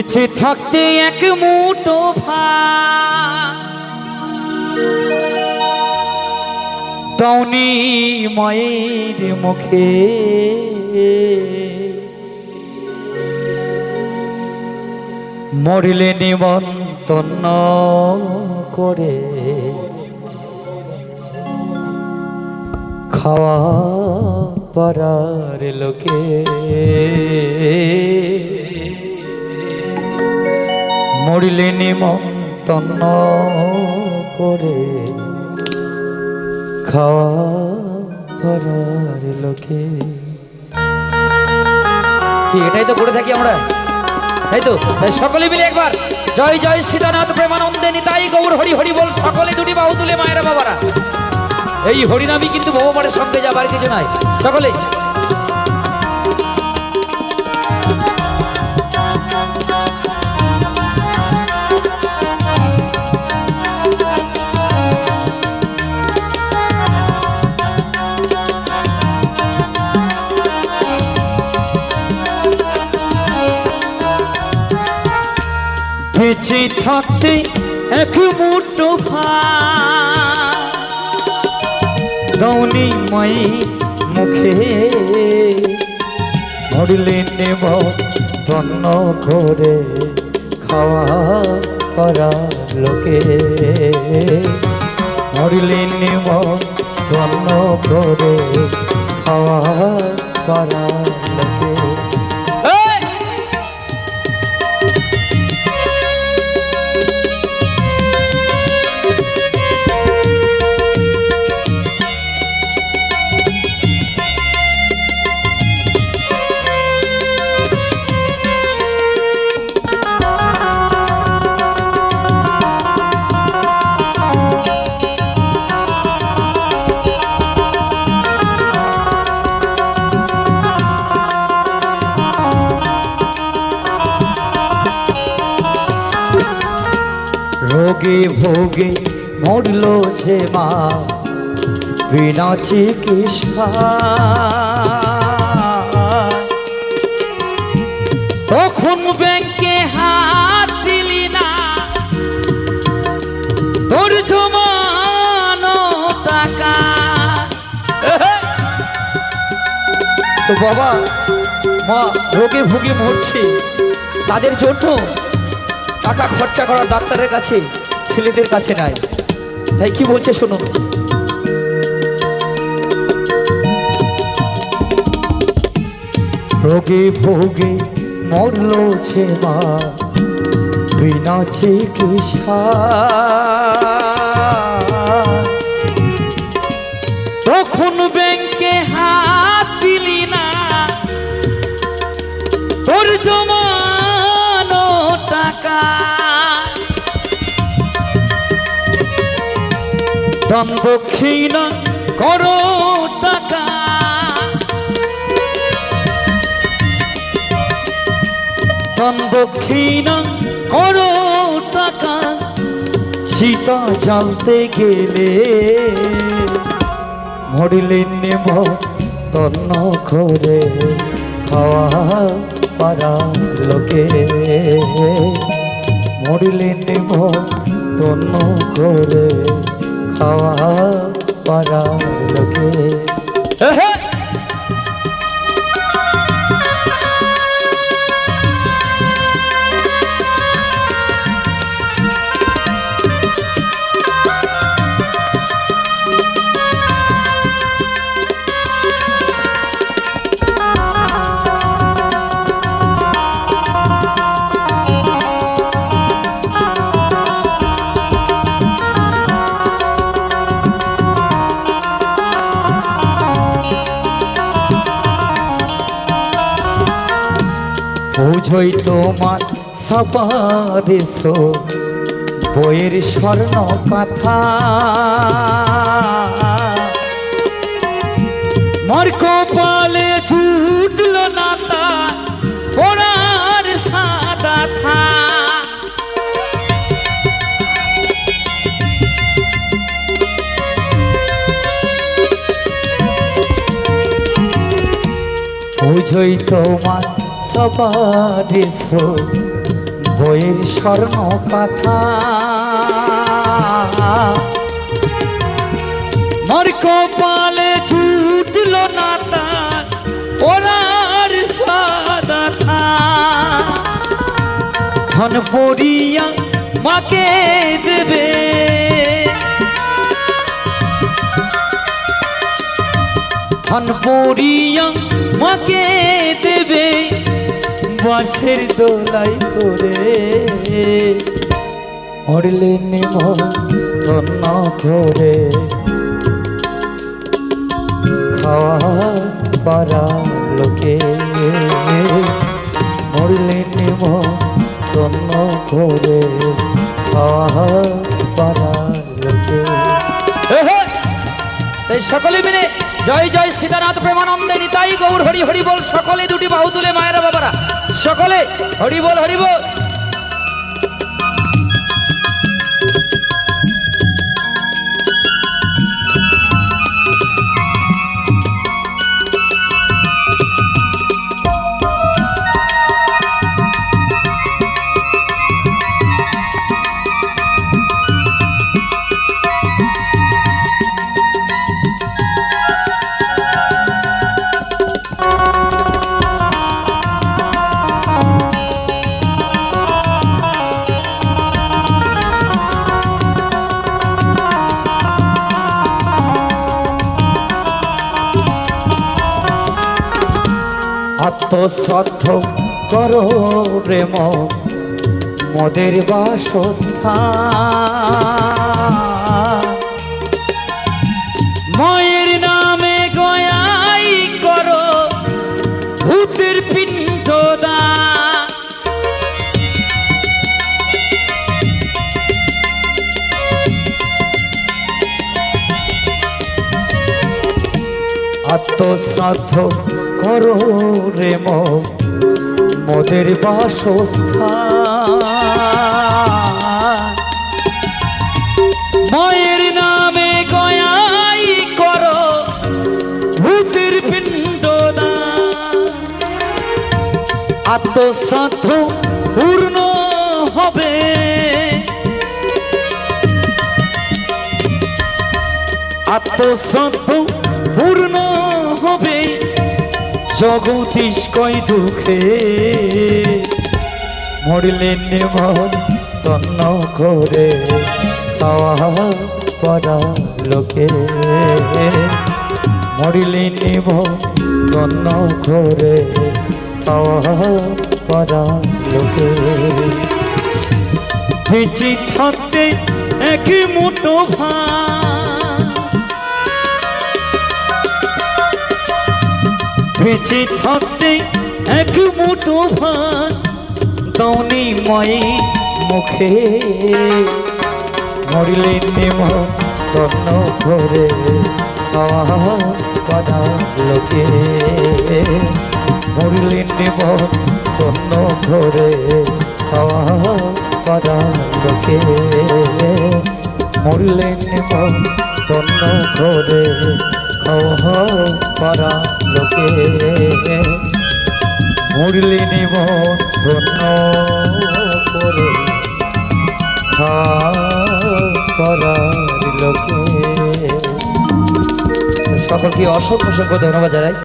বেঁচে থাকতে এক মুঠো ভাত। দাউনি মায়ের মুখে। মরিলে নিমন্তন্ন করে। খাওয়া পাড়ার লোকে। মরিলে নিমন্তন্ন করে খাওয়া পাড়ার লোকে। এটাই তো করে থাকি আমরা? তাই তো? সকলে মিলে একবার জয় জয় সীতানাথ প্রেমানন্দে নিতাই গৌর হরি হরি বল সকলে দুটি বাহু তুলে মায়েরা বাবারা। এই হরিনামই কিন্তু ভগবানের সঙ্গে যাবার কিছু নাই। সকলে বেঁচে থাকতে এক মুঠো ভাত। দৌনি মাই মুখে মরলে নেব তন্ন করে খাওয়া করা লোকে। মরলে নেব তন্ন করে খাওয়া করা লোকে। রোগে ভোগে মরল যে মা বিনা চিকিৎসা। তখন ব্যাংকে হাত দিলি না। তোর জমানো টাকা। তো বাবা, মা রোগে ভুগে মরছে। তাদের জন্য টাকা খরচা করা ডাক্তারের কাছে ছেলেদের কাছে নাই। তাই কি বলছে শুনুন রোগে ভোগে মরল ছে মা, বিনা চিকিৎসা। তখন ব্যাংকে হাত দিলি না, তোর জমানো দক্ষিণা করো টাকা। দক্ষিণা করো টাকা। সীতা জানতে গেলে মরিলে নেব তন্ন করে খাওয়া পারা লোকে। মরিলে নেব তন্ন করে খাওয়া পারা লোকে। বুঝই তোমার সপারিস বইয়ের স্বর্ণ কথা। মোর কপালে জুটল না তা পড়ার সাদা থা বুঝই তোমার সবারে বইয়ের স্বর্ণ কথা মোর কপালে ছুটল না তার ওরার ধন পড়িয়া মাকে দেবে। ধন পড়িয়া মাকে দেবে বাঁশের দোলাই করে। মরলে নেম ধন্য করে। খাওয়া পারা লোকে। মরলে নেম ধন্য করে। খাওয়া পারা লোকে। তাই সকলে মিলে জয় জয় সীতানাথ প্রেমানন্দে নিতাই গৌর হরি হরি বল। সকলে দুটি বাহু তুলে মায়েরা বাবারা, সকলে হরি বল হরি বল। আত্মশ্রদ্ধ করো রে মন মদের বাসস্থান। মায়ের নামে গয়াই করো ভূতের পিণ্ডদান আত্মশ্রাদ্ধ করো রে মোদের বাসস্থান। নামে গয়াই করো ভূতের পিণ্ডদান। আত্মশ্রাদ্ধ পূর্ণ হবে। আত্মশ্রাদ্ধ পূর্ণ হবে। জগদীশ কয় দুঃখে? মরলে নেমন তন্ন করে পড়া লোকে। মরিলে নেব তন্ন করে পড়া লোকে। বেঁচে থাকতে এক মুঠো ভাত বেঁচে থাকতে এক মুঠো ভাত দৌনি মাই মুখে। মরিলে নেম করে পাদা লোকে। মরিলে নেম তন্ন করে পাদা লোকে। মরিলে নেম তন্ন করে খাওয়া পারা লোকে। মুরলি ধন্য করে। করার লোকে। সকলকে অসংখ্য অসংখ্য ধন্যবাদ জানাই।